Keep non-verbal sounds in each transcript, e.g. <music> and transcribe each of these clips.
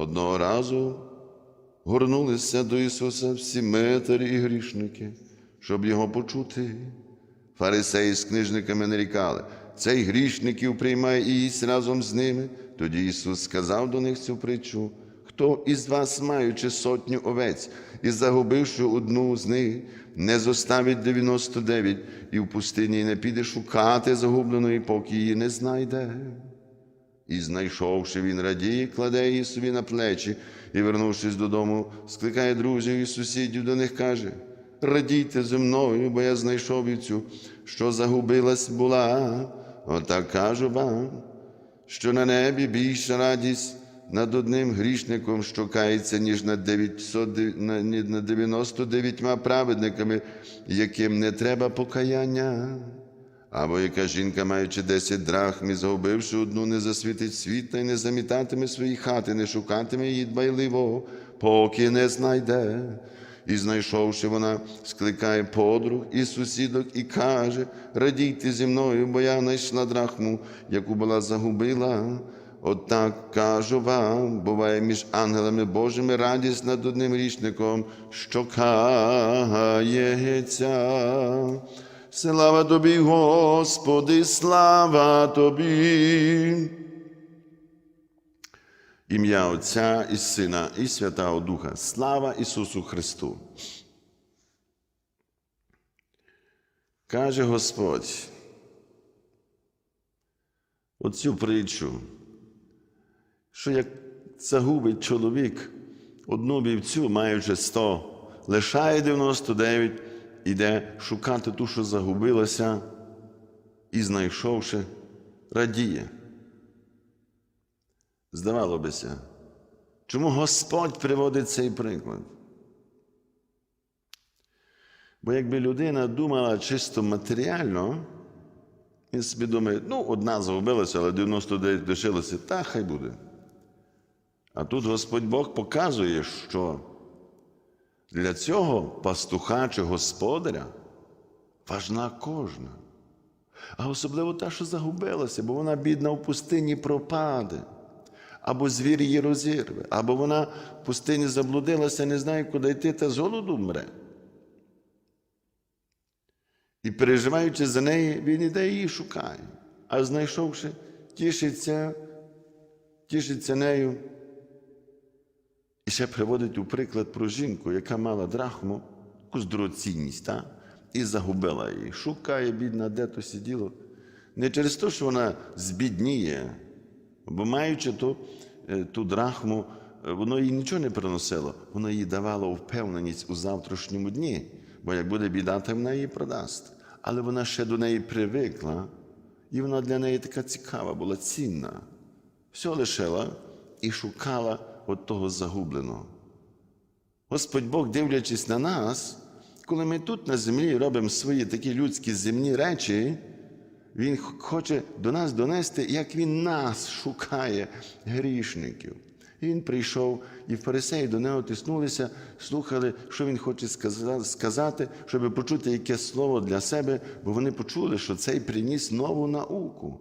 Одного разу горнулися до Ісуса всі метарі і грішники, щоб його почути. Фарисеї з книжниками нарікали, цей грішників приймає і їсть разом з ними. Тоді Ісус сказав до них цю притчу: хто із вас, маючи сотню овець і загубивши одну з них, не зоставить 99 і в пустині не піде шукати загубленої, поки її не знайде. І, знайшовши, він радіє, кладе її собі на плечі і, вернувшись додому, скликає друзів і сусідів до них каже: Радійте зі мною, бо я знайшов і цю, що загубилась була. Отак кажу вам, що на небі більша радість над одним грішником, що кається, ніж на- ні- над 99 праведниками, яким не треба покаяння. Або яка жінка, маючи десять драхм і загубивши одну, не засвітить світ та й не замітатиме свої хати, не шукатиме її дбайливо, поки не знайде. І знайшовши вона, скликає подруг і сусідок і каже: Радійте зі мною, бо я знайшла драхму, яку була загубила. Отак кажу вам, буває між ангелами Божими радість над одним річником, що кається. Слава тобі, Господи, слава тобі. Ім'я Отця і Сина, і Святого Духа. Слава Ісусу Христу. Каже Господь. Оцю притчу, що як загубить чоловік одну вівцю, маючи сто, лишає 99, іде шукати ту, що загубилася, і, знайшовши, радіє. Здавало бися, чому Господь приводить цей приклад? Бо якби людина думала чисто матеріально, він собі думає, ну, одна загубилася, але 99 лишилося, та хай буде. А тут Господь Бог показує, що для цього пастуха чи господаря важна кожна. А особливо та, що загубилася, бо вона бідна в пустині пропаде, або звір її розірве, або вона в пустині заблудилася, не знає, куди йти, та з голоду мре. І переживаючи за неї, він іде її шукає, а знайшовши, тішиться, тішиться нею. І ще приводить у приклад про жінку, яка мала драхму, якусь дорогоцінність, та? і загубила її. Шукає, бідна, де то сиділо. Не через те, що вона збідніє, бо маючи ту, е, ту драхму, е, воно їй нічого не приносило, воно їй давало впевненість у завтрашньому дні, бо як буде біда, то вона її продасть. Але вона ще до неї привикла, і вона для неї така цікава була, цінна. Все лишила і шукала от того загубленого. Господь Бог, дивлячись на нас, коли ми тут на землі робимо свої такі людські земні речі, Він хоче до нас донести, як Він нас шукає, грішників. І Він прийшов, і фарисеї до нього тиснулися, слухали, що він хоче сказати, щоб почути яке слово для себе, бо вони почули, що цей приніс нову науку.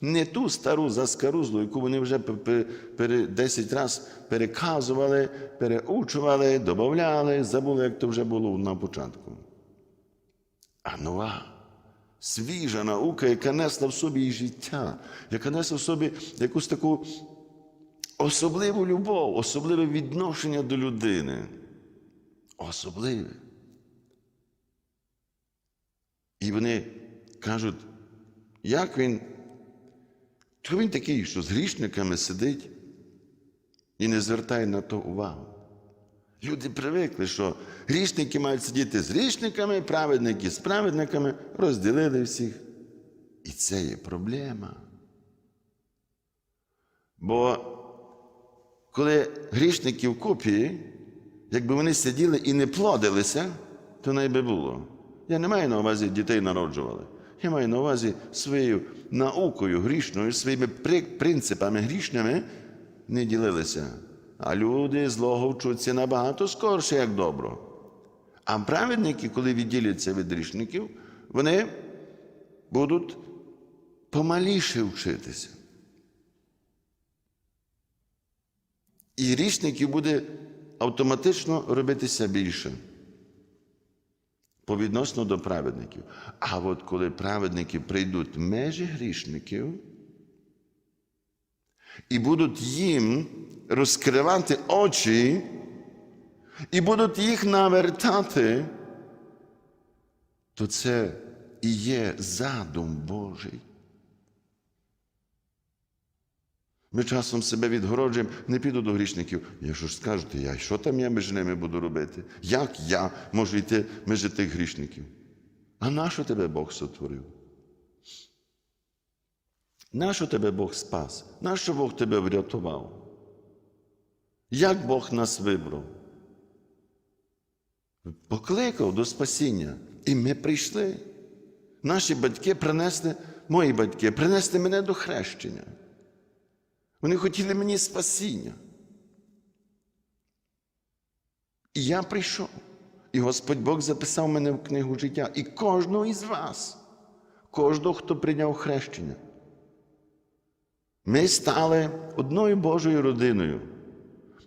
Не ту стару заскарузлу, яку вони вже пе- пе- 10 разів переказували, переучували, додавали, забули, як то вже було на початку. А нова, свіжа наука, яка несла в собі і життя, яка несла в собі якусь таку особливу любов, особливе відношення до людини. Особливе. І вони кажуть, як він, то він такий, що з грішниками сидить і не звертає на то увагу. Люди привикли, що грішники мають сидіти з грішниками, праведники з праведниками, розділили всіх. І це є проблема. Бо коли грішники в купі, якби вони сиділи і не плодилися, то найби було. Я не маю на увазі дітей народжували. Я маю на увазі своєю наукою грішною, своїми принципами грішними не ділилися. А люди злого вчуться набагато скорше, як добро. А праведники, коли відділяться від грішників, вони будуть помаліше вчитися. І грішників буде автоматично робитися більше по відносно до праведників. А от коли праведники прийдуть в межі грішників і будуть їм розкривати очі, і будуть їх навертати, то це і є задум Божий. Ми часом себе відгороджуємо, не піду до грішників. Я ж скажете, я що там я між ними буду робити? Як я можу йти між тих грішників? А нащо тебе Бог сотворив? Нащо тебе Бог спас? Нащо Бог тебе врятував? Як Бог нас вибрав? Покликав до спасіння. І ми прийшли. Наші батьки принесли, мої батьки, принесли мене до хрещення. Вони хотіли мені спасіння. І я прийшов. І Господь Бог записав мене в книгу життя. І кожного із вас, кожного, хто прийняв хрещення. Ми стали одною Божою родиною.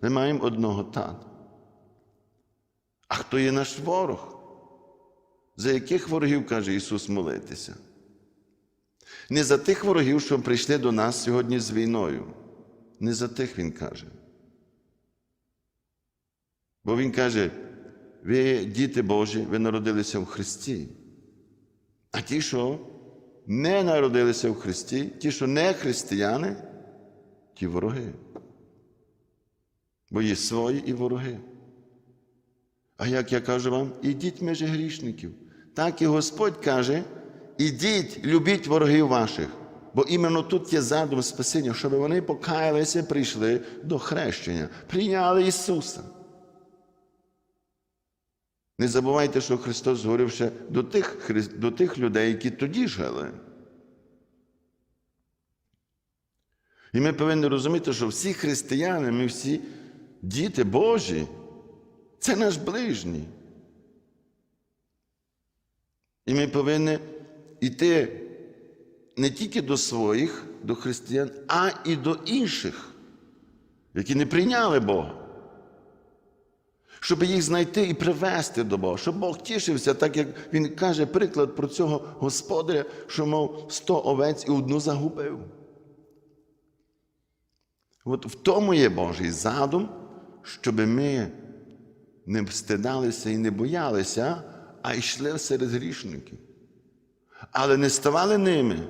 Ми маємо одного тата. А хто є наш ворог? За яких ворогів каже Ісус молитися? Не за тих ворогів, що прийшли до нас сьогодні з війною. Не за тих Він каже. Бо Він каже, ви діти Божі, ви народилися в Христі. А ті, що не народилися в Христі, ті, що не християни, ті вороги. Бо є свої і вороги. А як я кажу вам, ідіть між грішників. Так і Господь каже: ідіть, любіть ворогів ваших. Бо іменно тут є задум спасіння, щоб вони покаялися, і прийшли до хрещення, прийняли Ісуса. Не забувайте, що Христос говорив ще до тих, до тих людей, які тоді жили. І ми повинні розуміти, що всі християни, ми всі діти Божі, це наш ближній. І ми повинні йти не тільки до своїх, до християн, а і до інших, які не прийняли Бога. Щоб їх знайти і привести до Бога, щоб Бог тішився, так як Він каже приклад про цього господаря, що мав сто овець і одну загубив. От в тому є Божий задум, щоб ми не встидалися і не боялися, а йшли серед грішників. Але не ставали ними.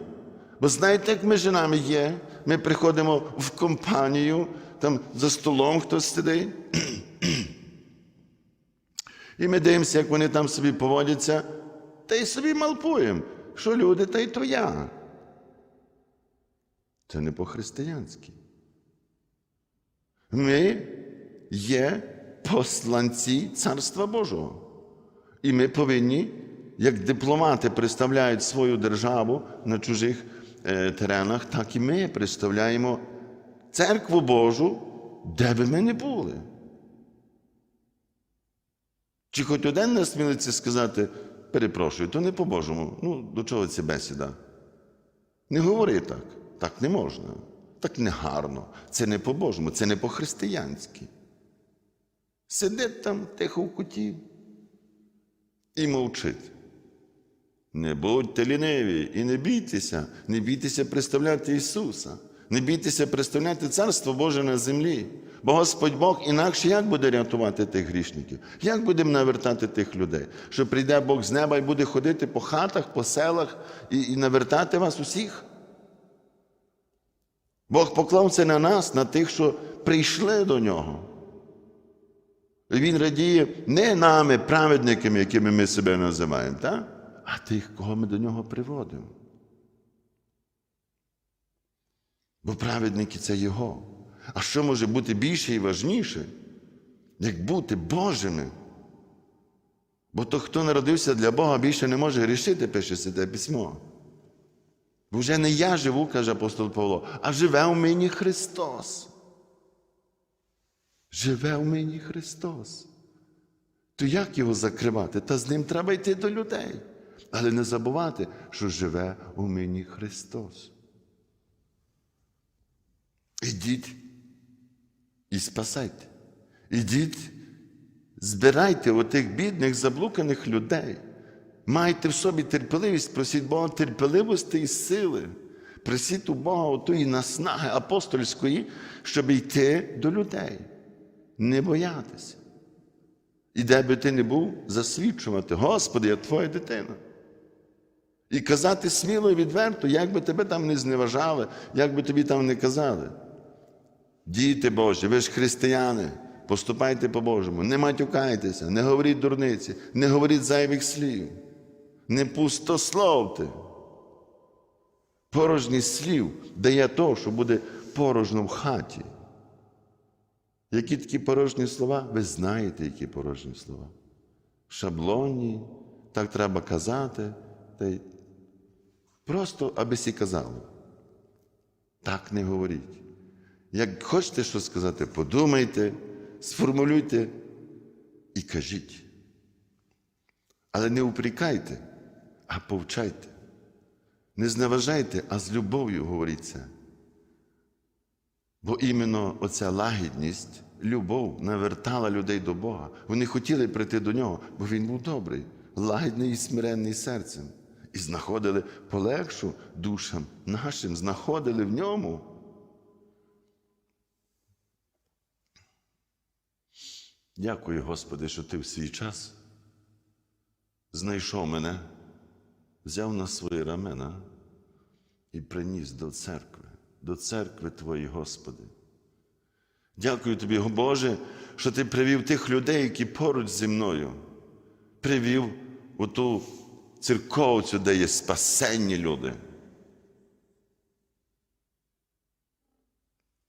Бо знаєте, як ми жінами є, ми приходимо в компанію, там за столом хтось сидить. <clears throat> І ми дивимося, як вони там собі поводяться, та й собі малпуємо, що люди, та й то я. Це не по-християнськи. Ми є посланці Царства Божого. І ми повинні, як дипломати представляють свою державу на чужих теренах, так і ми представляємо церкву Божу, де би ми не були. Чи хоч один насмілиться сказати, перепрошую, то не по-божому. Ну, до чого ця бесіда? Не говори так. Так не можна. Так не гарно. Це не по-божому, це не по-християнськи. Сидить там тихо в куті і мовчить. Не будьте ліниві і не бійтеся, не бійтеся представляти Ісуса, не бійтеся представляти Царство Боже на землі. Бо Господь Бог інакше як буде рятувати тих грішників? Як будемо навертати тих людей? Що прийде Бог з неба і буде ходити по хатах, по селах і, і навертати вас усіх? Бог поклав це на нас, на тих, що прийшли до нього. Він радіє не нами, праведниками, якими ми себе називаємо, так? А тих, кого ми до нього приводимо. Бо праведники це Його. А що може бути більше і важніше, як бути Божими? Бо то, хто народився для Бога, більше не може грішити, пише Святе письмо. Бо вже не я живу, каже апостол Павло, а живе у мені Христос. Живе у мені Христос. То як його закривати? Та з ним треба йти до людей. Але не забувати, що живе у мені Христос. Ідіть і спасайте. Ідіть, збирайте отих бідних, заблуканих людей. Майте в собі терпеливість, просіть Бога терпеливості і сили. Просіть у Бога отої наснаги апостольської, щоб йти до людей, не боятися. І де би ти не був, засвідчувати, Господи, я твоя дитина. І казати сміло і відверто, як би тебе там не зневажали, як би тобі там не казали. Діти Божі, ви ж християни, поступайте по-божому, не матюкайтеся, не говоріть дурниці, не говоріть зайвих слів, не пустословте. Порожність слів дає то, що буде порожньо в хаті. Які такі порожні слова? Ви знаєте, які порожні слова. Шаблонні, так треба казати. Та й Просто аби сі казали. Так не говоріть. Як хочете щось сказати, подумайте, сформулюйте і кажіть. Але не упрікайте, а повчайте. Не зневажайте, а з любов'ю говоріть це. Бо іменно оця лагідність, любов навертала людей до Бога. Вони хотіли прийти до нього, бо він був добрий, лагідний і смиренний серцем. І знаходили полегшу душам нашим, знаходили в ньому. Дякую, Господи, що Ти в свій час знайшов мене, взяв на свої рамена і приніс до церкви, до церкви Твоєї, Господи. Дякую Тобі, Боже, що Ти привів тих людей, які поруч зі мною, привів у ту церковцю, де є спасенні люди.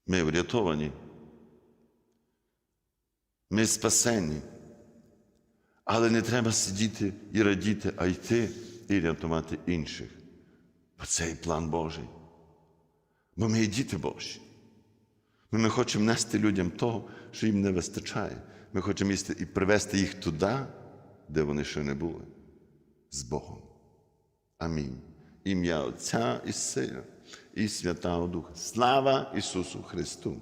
Ми врятовані. Ми спасені. Але не треба сидіти і радіти, а йти і рятувати інших. Бо це і план Божий. Бо ми є діти Божі. Ми, ми хочемо нести людям того, що їм не вистачає. Ми хочемо і привести їх туди, де вони ще не були. З Богом. Амінь. Ім'я Отця і Сина, і Святого Духа. Слава Ісусу Христу!